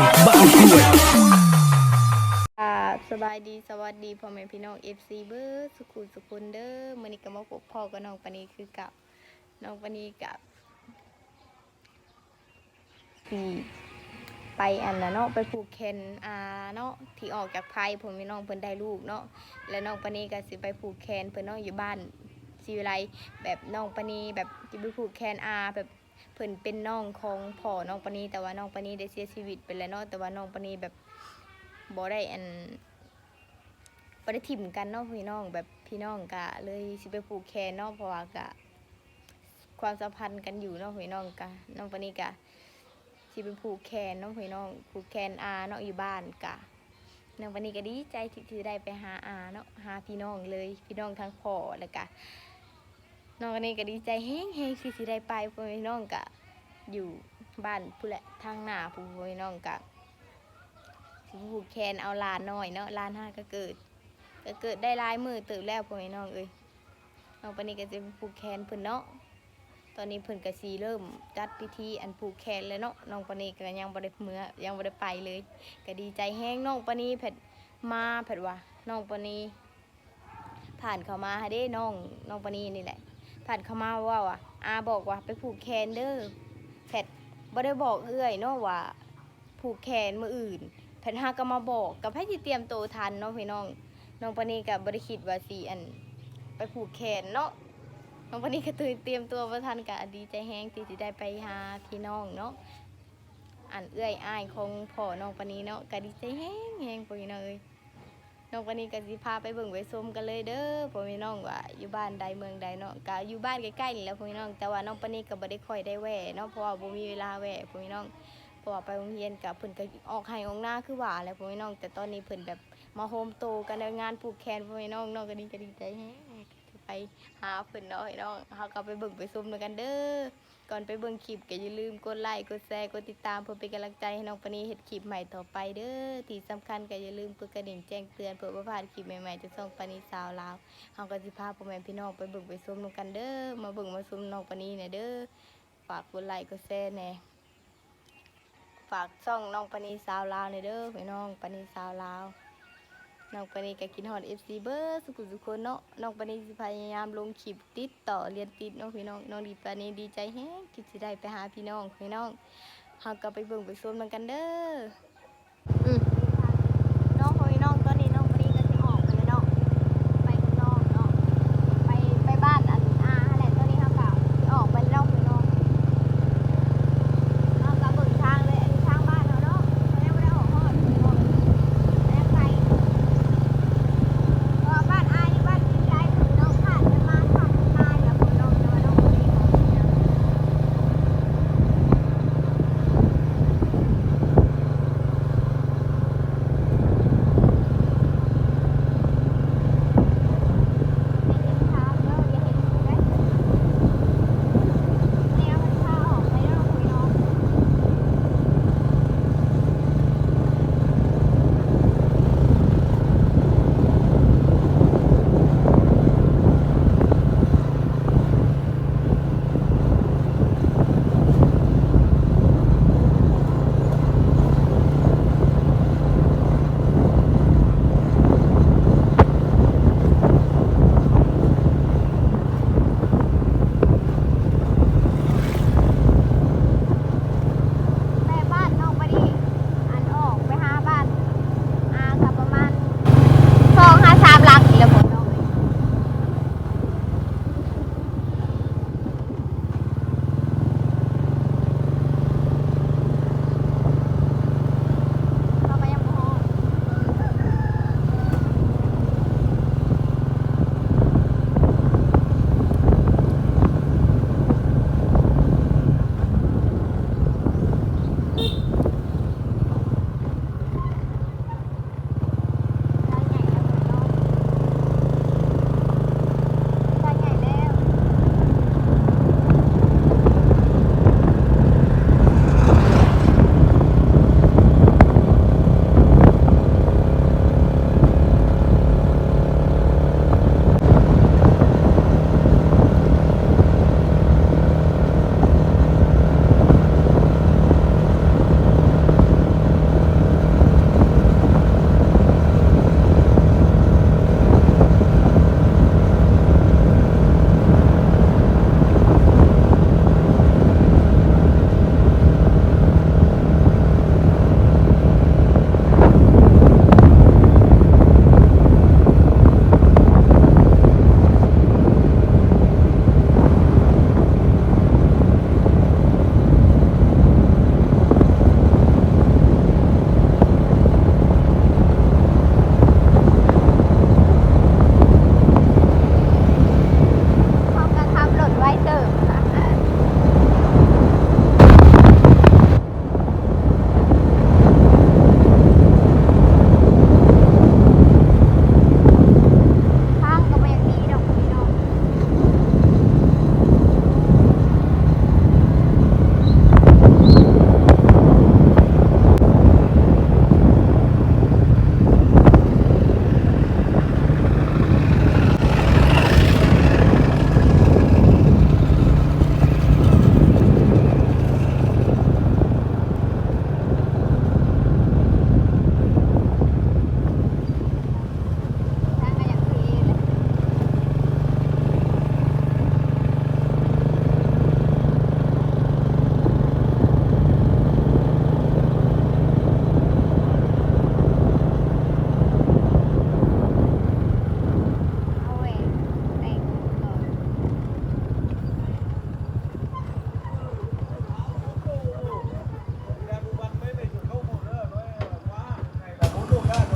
บ้ากล้วยครับสบายดีสวัสดีพ่อแม่พี่น้อง FC เบอร์สุขุมสุขุนเด้อมื้อนี้ก็มาพบพ่อกับน้องปานีคือกับน้องปานีกับพี่ไปอันนะเนาะไปผูกแขนอาเนาะที่ออกจากไผผมพี่น้องเพิ่นได้ลูกเนาะแล้วน้องปานีก็สิไปผูกแขนเพิ่นเนาะอยู่บ้านศิวิไลแบบน้องปานีแบบสิไปผูกแขนอาแบบ พิ่นเป็นน้องของพ่อน้องปานีแต่ว่าน้องปานีได้เสียชีวิตไปแล้วเนาะแต่ว่าน้องปานีแบบบ่ได้อันบ่ได้ถิ่มกันเนาะพี่น้องแบบพี่น้องกะเลยสิไปผูกแขนเนาะเพราะว่ากะความสัมพันธ์กันอยู่เนาะพี่น้องกะน้องปานนี้กะสิไปผูกแขนเนาะพี่น้องผูกแขนอาเนาะอยู่บ้านกะน้องปานนี้ก็ดีใจที่ได้ไปหาอาเนาะหาพี่น้องเลยพี่น้องทั้งพ่อแล้วกะ น้องปานนี้ก็ดีใจแฮงแฮงที่สิได้ไปพราะพี่น้องกะอยู่บ้านผู้แหละทางหน้าผู้พี่น้องกะสิผูกแขนเอาลานน่อยเนาะลานห้าก็เกิด ก็เกิดได้ลายมือตื่นแล้วพ่อแม่น้องเอ้ยน้องปานนี้ก็จะผูกแขนเพิ่นเนาะตอนนี้เพิ่นก็สีเริ่มจัดพิธีอันผูกแขนแล้วเนาะน้องปานีก็ยังบ่ได้เมื่อยังบ่ได้ไปเลย ก็ดีใจแฮงน้องปานีเผ็ดมาเผ็ดว่าน้องปานีผ่านเข้ามาให้เด้น้องน้องปานีนี่แหละ ผ่านเข้ามาว่าว่ะอาบอกว่าไปผูกแขนเด้อเผ็ดบ่ได้บอกเอื้อยเนาะว่าผูกแขนมืออื่นเพิ่นหาก็มาบอกกับให้ที่เตรียมตัวทันเนาะพี่น้องน้องปานีกับบริคิดว่าสีอัน ไปผูกแขนเนาะน้องปานีก็ตื่นเตรียมตัวประทันกะดีใจแฮงที่สิได้ไปหาพี่น้องเนาะอันเอื้อยอ้ายของพ่อน้องปานีเนาะก็ดีใจแฮงแฮงพ่อพี่น้องเอ้ย น้องปานีก็สิพาไปเบิ่งไปชมกันเลยเด้อพ่อพี่น้องว่าอยู่บ้านใดเมืองใดเนาะก็อยู่บ้านใกล้ๆนี่แหล้วพ่อพี่น้อง แต่ว่าน้องปานีก็บ่ได้ค่อยได้แหวเนาะเพราะว่าบ่มีเวลาแหวพ่อพี่น้องพราะว่าไปโรงเรียนกับเพิ่นก็ออกให้ออกหน้าคือว่าแหล้วพ่อแม่น้อง แต่ตอนนี้เพิ่นแบบมาโฮมโตกันในงานผูกแขนพ่อแม่น้องน้องก็ดีก็ดีใจแฮะไปหาเพิ่นเนาะให้น้องเฮาก็ไปเบิ่งไปซุ่มด้วยกันเด้อ ก่อนไปเบิ่งคลิปก็อย่าลืมกดไลค์กดแชร์กดติดตามเพื่อเป็นกำลังใจให้น้องปานีเฮ็ดคลิปใหม่ต่อไปเด้อที่สำคัญก็อย่าลืมกดกระดิ่งแจ้งเตือนเพื่อบ่พลาดคลิปใหม่ๆจากช่งปานีสาวลาวเฮาก็สิพาพ่อแม่พี่น้องไปเบิ่งไปซุ่มกันเด้อมาเบิ่งมาซุ่มน้องปานีเนี่ยเด้อฝากกดไลค์กดแชร์แหน่ฝากช่องน้องปานีสาวลาวในอยเด้อพี่น้องปานีสาวลาว น้องปานีก็กินฮอดเอฟซีเบอร์สุขุสุขคนเนาะน้องปานีสิพยายามลงคลิปติดต่อเรียนติดเนาะพี่น้องน้องดีปานีดีใจแฮงที่สิได้ไปหาพี่น้องพี่น้องเฮาก็ไปเบิ่งไปชมมันกันเด้อ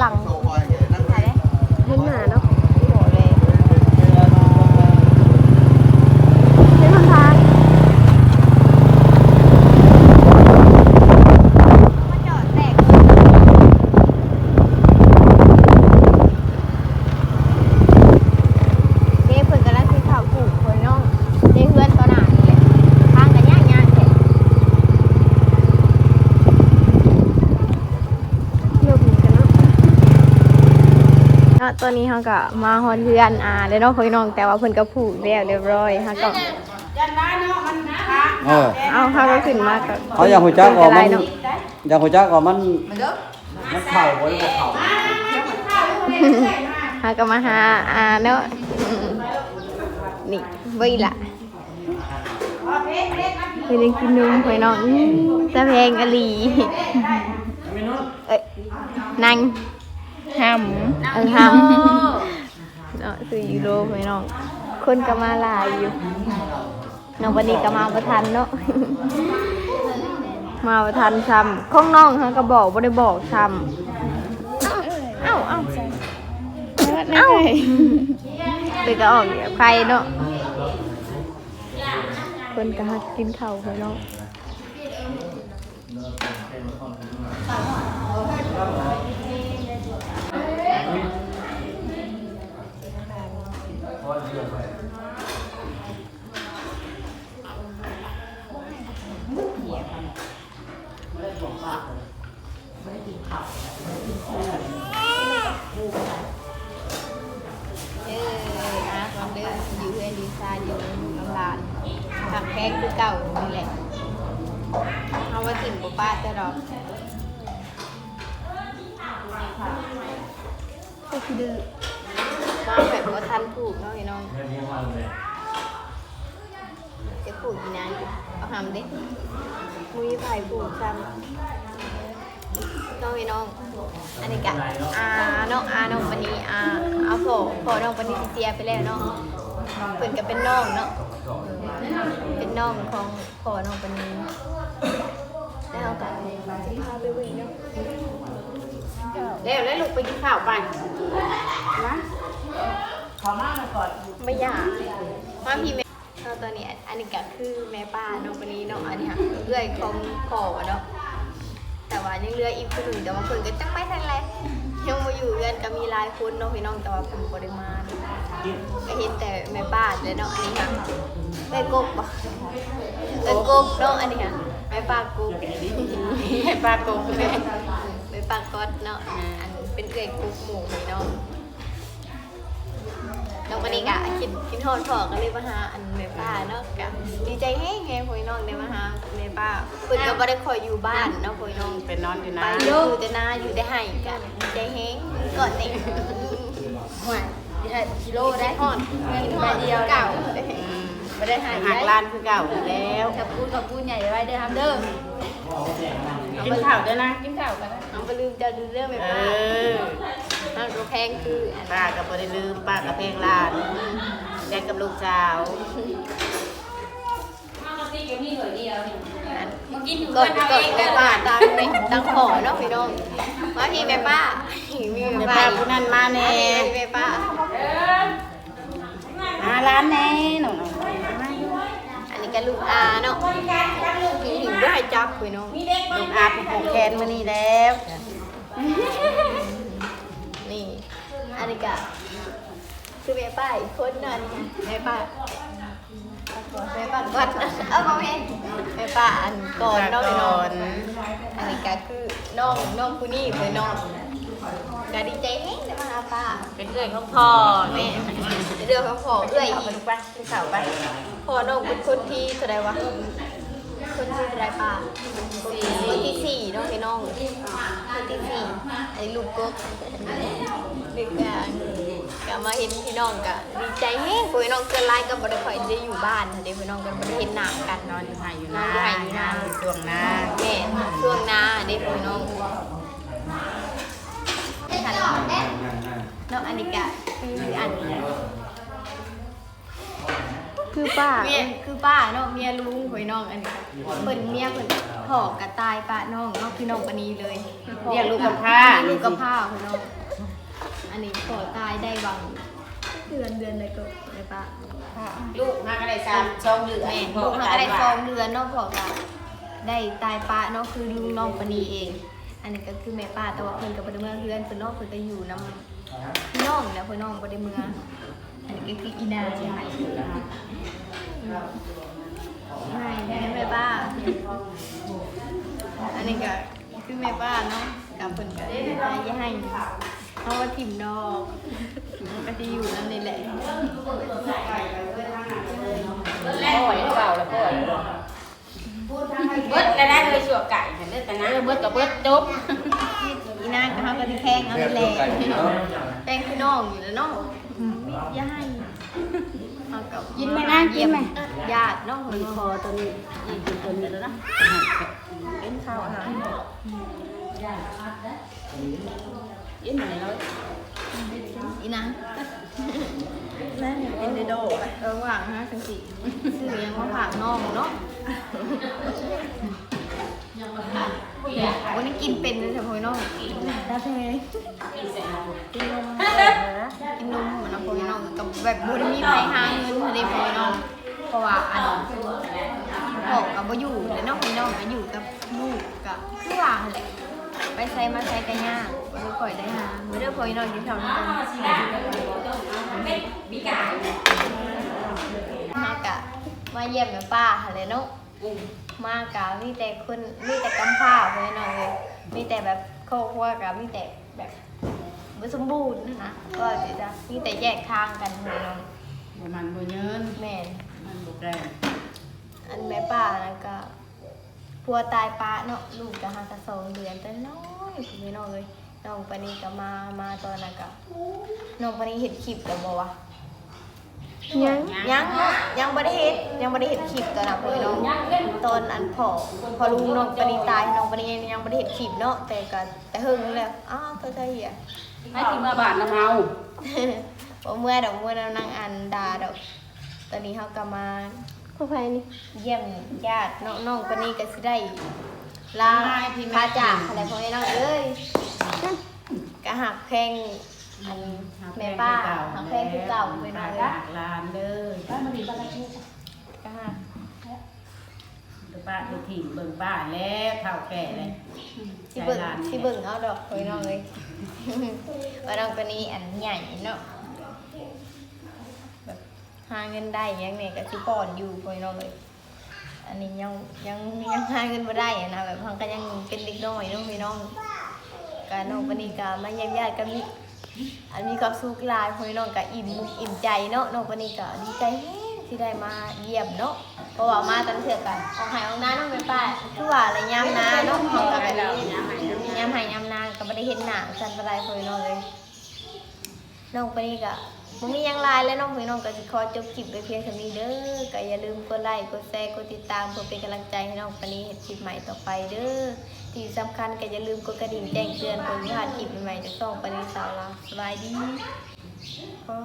หลังใช่ไหมเห็นหน้าเนาะ โหเลย เห็นทาง มาจอดแตกเด้เพิ่นกำลังสิเข้าปลูกเพิ่นน้องเด้เพื่อนตอนหน้านี่แหละทางกันยากๆแท้ เที่ยวผีกันเนาะ เนาะ ตอนนี้เขาก็มาฮอนเพื่อนอ่าแล้วน้องพี่น้องแต่ว่าเพิ่นก็ผูกแล้วเรียบร้อยฮะก็เออเอาเขาก็ขึ้นมาก็เขาอยากหัวจักออกมันเนาะอยากหัวจักออกมันมันเข่าบ่ได้บ่เข่าฮาก็มาหาอ่าเนาะอืมนี่เว้ยล่ะเพิ่นยังกินนมพี่น้องอื้อตะแพงอหลีเอ้ยนั่ง ห้เออทำเนาะซื้อยูโรพี่น้อง คนก็มาหลายอยู่ น้องวันนี้ก็มาประทันเนาะ มาประทันซ้ำข้องน้องฮะก็บอกบ่ได้บอกซ้ำเอ้าเอ้าเอ้าเด็กก็ออกจากใครเนาะคนก็หักกินข้าวไปเนาะ เอออาความเดิมอยู่เอนดีไซน์อยู่น้ำลานถักแพงคือเก่านี่แหละเอาว่าถิ่นบ่ป้าจะดอก ก็คือดื้อมาแบบว่าทันผูกเนาะพี่น้องจะผูกกี่นานเอาหำดิมุ้ยไผ่ผูกซ้ำน้องพี่น้อง อันนี้กะอาน้องอาน้องปณีอาอาโผโผน้องปณีเสียไปแล้วเนาะเพิ่นก็เป็นน้องเนาะเป็นน้องของพ่อน้องปณีแล้วเราก็สิพาไปวิ่งเนาะ แล้วแล้วลูกไปกินข้าวไปนะขอมาก่อนไม่อยากมาพี่แม่เราตอนนี้อันนี้ก็คือแม่ป้าน้องปณีเนาะอันนี้ค่ะเอื้อยของพ่อเนาะแต่ว่ายังเหลืออีกคนหนึ่งแต่ว่าเพิ่นก็จังไม่ทันไรยังมาอยู่กันก็มีหลายคนเนาะพี่น้องแต่ว่าเพิ่นบ่ได้มาเนาะก็เห็นแต่แม่บ้านเลยเนาะอันนี้ค่ะแม่กบปะแม่กบเนาะอันนี้ค่ะแม่ปลากบให้ปลาโกงแม่แม่ ปลากอดเนาะอันเป็นเกล็ดกบหมูนี่เนาะน้องปนิกอะคิดคิดทอดพอก็เลยมาหาอันแม่ป้าเนาะกะดีใจแห้งแห้งพ่อน้องได้มาหาแม่ป้าเพิ่นก็บ่ได้คอยอยู่บ้านเนาะพ่อน้องเป็นนอนอยู่ไปนะอยู่แต่นาอยู่ได้ให้กันดีใจแห้งก่อนนี่หวานกิโลได้ฮอดเงินใบเดียวเก่าไม่ได้หหักล้านคือเก่าอยู่แล้วกับพูดกับพูดใหญ่ไว้เด้อทำเด้อกินข้าวด้วยนะกินข้าวกันนะ เอาไปลืมจะลืมเรื่องไปเอป้าอมันก็แพงคืออันป้าก็บ่ได้ลืมป้ากับเพลงลานแดนกับลูกสาวกดกดแม่ป้าตังในตังขอเนาะพี่น้องมาพี่แม่ป้ามีแม่แม่ป้าป้าผู้นั้นมาแน่แม่ป้ามาร้านแน่หนูอัน นี้ก็ลูกอาเนาะถึงได้จับพี่น้องลูกอาผู้ผูกแขนมานี่แล้ว นี่อันนี้ก็คือแม่ป้าอีกคนนึงแม่ป้าแม่ป้าก่อนเอามาแม่แม่ป้าอันก่อนนาะพี่น้องอันนี้ก็คือน้องน้องผู้นี้เลยน้องก็ดีใจ ป้าเป็นเพื่อนของพ่อแม่เรื่องของพ่อเอื้อยเอาอีไปกลูกไปกินข้าวไปพ่อน้องเป็นคนที่เท่าไรวะคนที่เท่าไรป้าสี่คนที่สี่น้องพี่น้องคนที่สี่อันนี้ลูกกกนึกอะก็มาเห็นพี่น้องก็ดีใจแฮงพี่น้องเกินไล่ก็บ่ได้ค่อยได้อยู่บ้านเดี๋ยวพี่น้องก็บ่ได้เห็นหน้ากันนอนอยู่ไห้อยู่นนาอนอยู่ไห้อยู่นาช่วงหน้าแม่ช่วงหน้าเด็กพี่น้องทันน้ องอันนี้กะคืออันคือป้าเมียคือป้าเนาะเมียลุงหอยน้องอันนี้เพิ่นเมียเพิ่นถอกกระตายป้าน้องเนาะคือน้องปานนีเลยเรียกลูกกับผ้าลูกกับผ้าหอยน้องอันนี้ขอตายได้บางเดือนเดือนอะไรก็ได้ป้าลูกมาก็ได้สามสองเดือนแม่ลูกเขาก็ได้สองเดือนเนาะพอก็ได้ตายป้าเนาะคือลุงน้องปานนีเอง อันนี้ก็คือแม่ป้าแต่ว่าเพิ่นก็บ่ได้เมือเฮือนเพิ่นเนาะเพิ่นก็อยู่นำ พี่น้องแล้วพิ่น้องบ่ได้เมืออันนี้ก็คืออีนาใช่ไหมใช่แม่ป้า อันนี้ก็คือแม่ป้าเนาะกับเพิ่นก็ได้ให้เอาว่าถิ่มดอกมันก็จะอยู่นั่นนี่แหละแล้วหอยเก่าแล้วก็เบิดแล้วได้เลยสัวไก่เห็นได้แต่นะเบิดกับเบิดจบ นางก็เขาก็จะแพงเอาไปแลกแพงคือน้องอยู่แล้วเนาะอย่าให้เอากับกินไหมนะกินไหม ญาติเนาะมันคอตัวนี้อีกตัวนี้แล้วนะเป็นข้าวอาหารกินไหนแล้วอีนางแม่เป็นในโดเออว่างฮะจังสิซื้อยังว่าฝากน้องเนาะ วันนี้กินเป็นเลยเฉพาะน้องตาเพกินนมกินนมเหมือนน้องพ่น้องกับแบบบุญมีไผหาเงินเลยพ่อน้องเพราะว่าอันพ่อกับบ่อยู่แล้วน้องพี่น้องก็อยู่กับลูกกับคือว่ากันแหละไปใส่มาใส่กันยากบ่ได้ค่อยได้หาบ่ได้พ่อน้องกินข้าวนํกันมากะมาเยี่ยมแม่ป้าหั่นแหละเนาะ มากะมีแต่คนมีแต่กำพร้าไว้หน่อยเลยมีแต่แบบครอบครัวกับมีแต่แบบบ่สมบูรณ์นะก็สิจ้ะมีแต่แยกทางกันเลยน้องประมาณบ่เยินแม่นมันบ่แรงอันแม่ป้าแล้วก็พัวตายป้าเนาะลูกก็หากะสองเดือนแต่น้อยพี่น้องเลยน้องปานีก็มามาตอนนั้นก็น้องปานีเห็นคลิปแล้วบ่วะ ยังยังยังบ่ได้เฮ็ดยังบ่ได้เฮ็ดคลิปตอนนั้นเลยน้องตอนอันพอพอลุงน้องปานีตายน้องปานียังบ่ได้เฮ็ดคลิปเนาะแต่ก็แต่หึงแล้วอ้าวเธอใช่เหี้ยให้ที่มาบ้านน้ำเฮาบ่เมื่อดอกเมื่อเรานั่งอันดาดอก ตอนนี้เฮาก็มาพ่อไผนี่เยี่ยมญาติน้องๆคนนี้ก็สิได้ลาพาจากอะไรพวกนี้น้องเอ้ยก็หักเพลงอัน แม่ป้าหักเพลงคือเก่าไปหน่อยลลานเลยป้ามาดีบ้านละชุกก็หักป้าไปถิ่งเบิ่งป้าแล้วเท่าแก่เลยสิเบิ่งสิเบิ่งเอาดอกไปน้องเลยว่าน้องคนนี้อันใหญ่เนาะแบบหาเงินได้ยังเนี่ยก็สิป้อนอยู่ไปน้องเลย อันนี้ยังยังยังหาเงินมาได้อะนะแบบพังก็ยังเป็นเด็กน้อยเน้องพี่น้องการน้องปณิกามาเยี่ยมญาติก็มี อันมีความสุขลายพี่น้องก็อิ่มมุกอิ่มใจเนาะน้องปณิกาดีใจที่ได้มาเยี่ยมเนาะเพราะว่ามาตั้งเถื่อกันออกหายออกน้าน้องไปป้าคือว่าอะไรยามนาเนาะเขาก็แบบยามหายยามนาก็ไม่ได้เห็นหน้าสันปลายพี่น้องเลยน้องปนี้ก็มึงมียังไลน์แล้วน้องพี่น้องก็สิขอจบคลิปไปเพียงเท่านี้เด้อก็อย่าลืมกดไลค์กดแชร์กดติดตามเพื่อเป็นกำลังใจให้น้องปนีเห็นคลิปใหม่ต่อไปเด้อ ที่สำคัญก็อย่าลืมกดกระดิ่งแจ้งเตือนเพื่อไม่พลาดคลิปใหม่ๆจากช่องปนิสาวลาสบายดีพอ